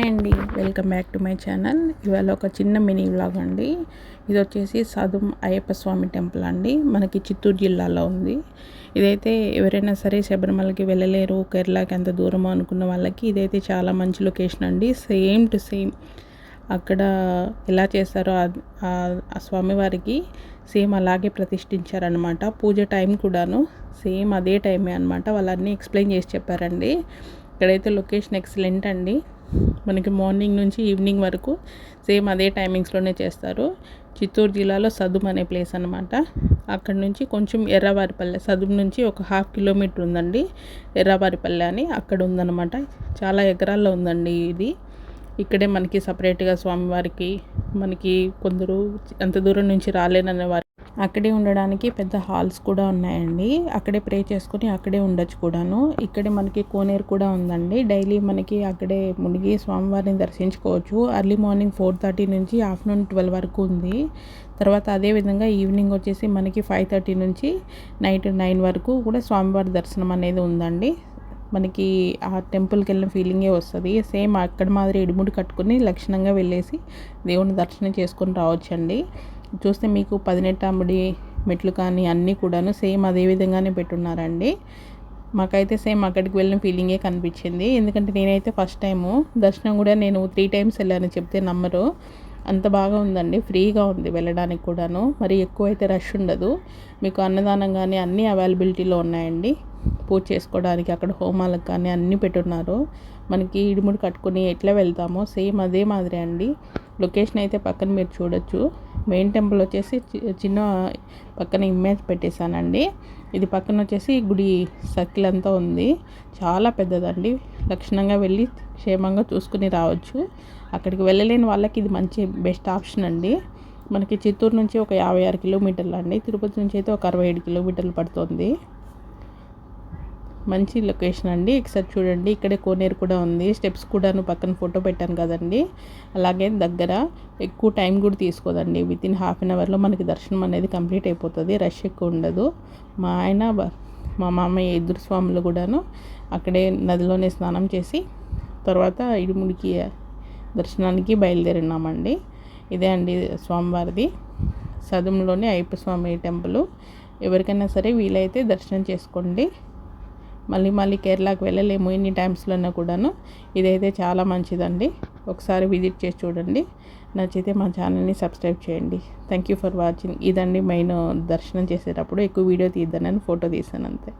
Hi అండి. Welcome back to my channel. ఇవాళ ఒక చిన్న మినీ వ్లాగ్ అండి. ఇది వచ్చేసి సదుం అయ్యప్ప స్వామి టెంపుల్ అండి. మనకి చిత్తూరు జిల్లాలో ఉంది. ఇదైతే ఎవరైనా సరే శబరిమలకి వెళ్ళలేరు కేరళకి ఎంత దూరమో అనుకున్న వాళ్ళకి ఇదైతే చాలా మంచి లొకేషన్ అండి. సేమ్ టు సేమ్ అక్కడ ఎలా చేస్తారో ఆ స్వామివారికి సేమ్ అలాగే ప్రతిష్ఠించారనమాట పూజ టైం కూడాను సేమ్ అదే టైమే అనమాట వాళ్ళన్నీ ఎక్స్ప్లెయిన్ చేసి చెప్పారండి. ఇక్కడైతే లొకేషన్ ఎక్సలెంట్ అండి. మనకి మార్నింగ్ నుంచి ఈవినింగ్ వరకు సేమ్ అదే టైమింగ్స్లోనే చేస్తారు. చిత్తూరు జిల్లాలో సదుం అనే ప్లేస్ అనమాట అక్కడ నుంచి కొంచెం ఎర్రవారిపల్లె సదుం నుంచి ఒక హాఫ్ కిలోమీటర్ ఉందండి. ఎర్రవారిపల్లె అని అక్కడ ఉందన్నమాట. చాలా ఎకరాల్లో ఉందండి ఇది. ఇక్కడే మనకి సపరేట్గా స్వామివారికి మనకి కొందరు అంత దూరం నుంచి రాలేననే వారు అక్కడే ఉండడానికి పెద్ద హాల్స్ కూడా ఉన్నాయండి. అక్కడే ప్రే చేసుకుని అక్కడే ఉండొచ్చు కూడాను. ఇక్కడే మనకి కోనేరు కూడా ఉందండి. డైలీ మనకి అక్కడే మునిగి స్వామివారిని దర్శించుకోవచ్చు. అర్లీ మార్నింగ్ ఫోర్ థర్టీ నుంచి ఆఫ్టర్నూన్ ట్వెల్వ్ వరకు ఉంది. తర్వాత అదేవిధంగా ఈవినింగ్ వచ్చేసి మనకి ఫైవ్ థర్టీ నుంచి నైట్ నైన్ వరకు కూడా స్వామివారి దర్శనం అనేది ఉందండి. మనకి ఆ టెంపుల్కి వెళ్ళిన ఫీలింగే వస్తుంది. సేమ్ అక్కడ మాదిరి ఇడుముడి కట్టుకుని లక్షణంగా వెళ్ళేసి దేవుని దర్శనం చేసుకొని రావచ్చండి. చూస్తే మీకు పదినెట్టాముడి మెట్లు కానీ అన్నీ కూడాను సేమ్ అదే విధంగానే పెట్టున్నారండి. మాకైతే సేమ్ అక్కడికి వెళ్ళిన ఫీలింగే కనిపించింది. ఎందుకంటే నేనైతే ఫస్ట్ టైము దర్శనం కూడా నేను త్రీ టైమ్స్ వెళ్ళాను చెప్తే నమ్మరు. అంత బాగా ఉందండి. ఫ్రీగా ఉంది వెళ్ళడానికి కూడాను. మరి ఎక్కువ అయితే రష్ ఉండదు. మీకు అన్నదానం కానీ అన్నీ అవైలబిలిటీలో ఉన్నాయండి. పూజ చేసుకోవడానికి అక్కడ హోమాలకు కానీ అన్నీ పెట్టున్నారు. మనకి ఇడుముడు కట్టుకుని ఎట్లా వెళ్తామో సేమ్ అదే మాదిరి అండి. లొకేషన్ అయితే పక్కన మీరు చూడొచ్చు. మెయిన్ టెంపుల్ వచ్చేసి చిన్న పక్కన ఇమేజ్ పెట్టేశానండి. ఇది పక్కన వచ్చేసి గుడి సర్కిల్ అంతా ఉంది. చాలా పెద్దదండి. లక్షణంగా వెళ్ళి క్షేమంగా చూసుకుని రావచ్చు. అక్కడికి వెళ్ళలేని వాళ్ళకి ఇది మంచి బెస్ట్ ఆప్షన్ అండి. మనకి చిత్తూరు నుంచి ఒక యాభై ఆరు కిలోమీటర్లు అండి. తిరుపతి నుంచి అయితే ఒక అరవై ఏడు కిలోమీటర్లు పడుతుంది. మంచి లొకేషన్ అండి. ఒకసారి చూడండి. ఇక్కడే కోనేరు కూడా ఉంది. స్టెప్స్ కూడాను పక్కన ఫోటో పెట్టాను కదండి. అలాగే దగ్గర ఎక్కువ టైం కూడా తీసుకోదండి. విత్ ఇన్ హాఫ్ అన్ అవర్లో మనకి దర్శనం అనేది కంప్లీట్ అయిపోతుంది. రష్ ఎక్కువ ఉండదు. మా ఆయన మా మామయ్య ఇద్దరు స్వాములు కూడాను అక్కడే నదిలోనే స్నానం చేసి తర్వాత ఇడుముడికి దర్శనానికి బయలుదేరినామండి. ఇదే అండి స్వామివారిది. సదుంలోనే అయ్యప్ప స్వామి టెంపుల్. ఎవరికైనా సరే వీలైతే దర్శనం చేసుకోండి. మళ్ళీ మళ్ళీ కేరళకు వెళ్ళలేము ఎన్ని టైమ్స్లోనే కూడాను. ఇదైతే చాలా మంచిదండి. ఒకసారి విజిట్ చేసి చూడండి. నచ్చితే మా ఛానల్ని సబ్స్క్రైబ్ చేయండి. Thank you for watching. ఇదండి మెయిన్ దర్శనం చేసేటప్పుడు ఎక్కువ వీడియో తీద్దానని ఫోటో తీసాను అంతే.